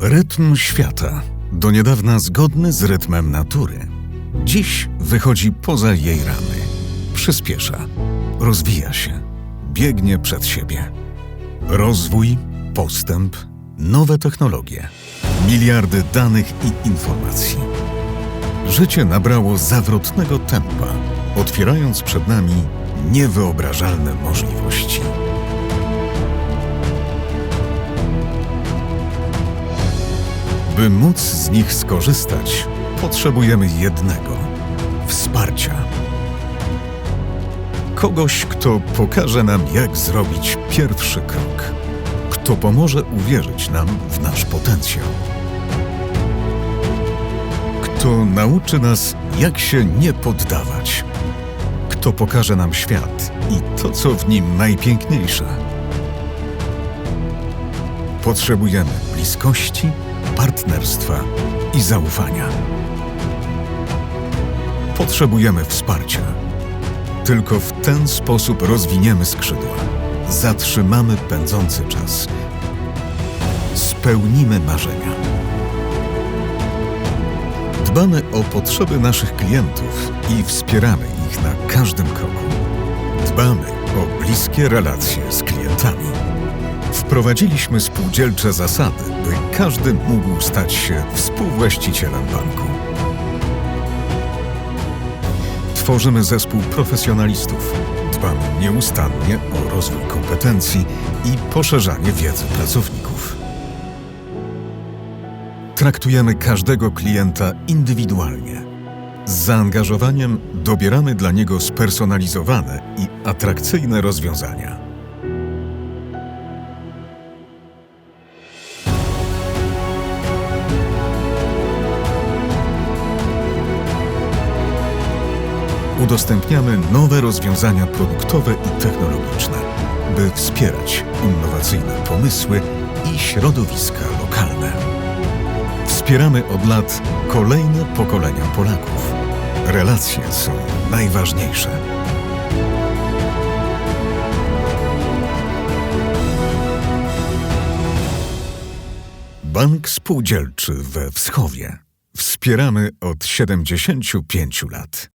Rytm świata, do niedawna zgodny z rytmem natury, dziś wychodzi poza jej ramy. Przyspiesza, rozwija się, biegnie przed siebie. Rozwój, postęp, nowe technologie, miliardy danych i informacji. Życie nabrało zawrotnego tempa, otwierając przed nami niewyobrażalne możliwości. By móc z nich skorzystać, potrzebujemy jednego wsparcia. Kogoś, kto pokaże nam, jak zrobić pierwszy krok, kto pomoże uwierzyć nam w nasz potencjał, kto nauczy nas, jak się nie poddawać, kto pokaże nam świat i to, co w nim najpiękniejsze. Potrzebujemy bliskości, partnerstwa i zaufania. Potrzebujemy wsparcia. Tylko w ten sposób rozwiniemy skrzydła, zatrzymamy pędzący czas, spełnimy marzenia. Dbamy o potrzeby naszych klientów i wspieramy ich na każdym kroku. Dbamy o bliskie relacje z klientami. Wprowadziliśmy spółdzielcze zasady, by każdy mógł stać się współwłaścicielem banku. Tworzymy zespół profesjonalistów. Dbamy nieustannie o rozwój kompetencji i poszerzanie wiedzy pracowników. Traktujemy każdego klienta indywidualnie. Z zaangażowaniem dobieramy dla niego spersonalizowane i atrakcyjne rozwiązania. Udostępniamy nowe rozwiązania produktowe i technologiczne, by wspierać innowacyjne pomysły i środowiska lokalne. Wspieramy od lat kolejne pokolenia Polaków. Relacje są najważniejsze. Bank Spółdzielczy we Wschowie. Wspieramy od 75 lat.